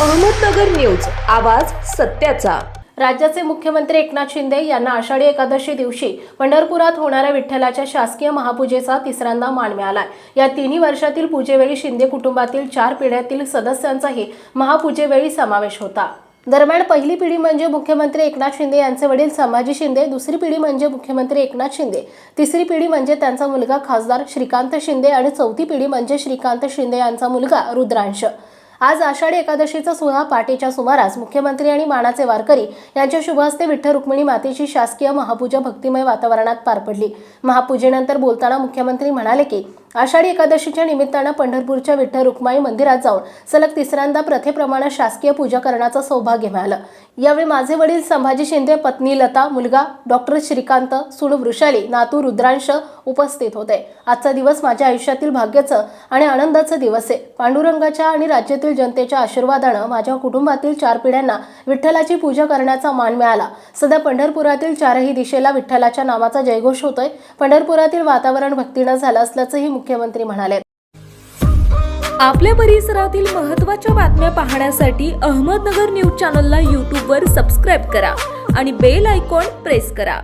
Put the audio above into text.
Ahmednagar news आवाज सत्याचा. राज्याचे मुख्यमंत्री एकनाथ शिंदे यांना आषाढी एकादशी दिवशी पंढरपुरात होणाऱ्या विठ्ठलाच्या शासकीय महापूजेचा तिसऱ्यांदा मान मिळाला या तिन्ही वर्षातील पूजेवेळी शिंदे कुटुंबातील चार पिढ्यातील सदस्यांचाही महापूजेवेळी समावेश होता. दरम्यान पहिली पिढी म्हणजे मुख्यमंत्री एकनाथ शिंदे यांचे वडील संभाजी शिंदे दुसरी पिढी म्हणजे मुख्यमंत्री एकनाथ शिंदे तिसरी पिढी म्हणजे त्यांचा मुलगा खासदार श्रीकांत शिंदे आणि चौथी पिढी म्हणजे श्रीकांत शिंदे यांचा मुलगा रुद्रांश. आज आषाढी एकादशीचा सोहळा पहाटेच्या सुमारास मुख्यमंत्री आणि मानाचे वारकरी यांच्या शुभ हस्ते विठ्ठल रुक्मिणी मातेची शासकीय महापूजा भक्तिमय वातावरणात पार पडली. महापूजेनंतर बोलताना मुख्यमंत्री म्हणाले की आषाढी एकादशीच्या निमित्तानं पंढरपूरच्या विठ्ठल रुक्माई मंदिरात जाऊन सलग तिसऱ्यांदा प्रथेप्रमाणे शासकीय पूजा करण्याचं सौभाग्य मिळालं. यावेळी माझे वडील संभाजी शिंदे पत्नी लता मुलगा डॉक्टर श्रीकांत सून वृषाली नातू रुद्रांश उपस्थित होते. आजचा दिवस माझ्या आयुष्यातील भाग्याचं आणि आनंदाचा दिवस आहे. पांडुरंगाच्या आणि राज्यातील जनतेच्या आशीर्वादानं माझ्या कुटुंबातील चार पिढ्यांना विठ्ठलाची पूजा करण्याचा मान मिळाला. सध्या पंढरपुरातील चारही दिशेला विठ्ठलाच्या नामाचा जयघोष होतोय. पंढरपुरातील वातावरण भक्तीनं झालं असल्याचंही मुख्यमंत्री म्हणाले. आपल्या परिसरातील महत्त्वाच्या बातम्या पाहण्यासाठी अहमदनगर न्यूज चॅनलला यूट्यूबवर सबस्क्राईब करा आणि बेल आयकॉन प्रेस करा.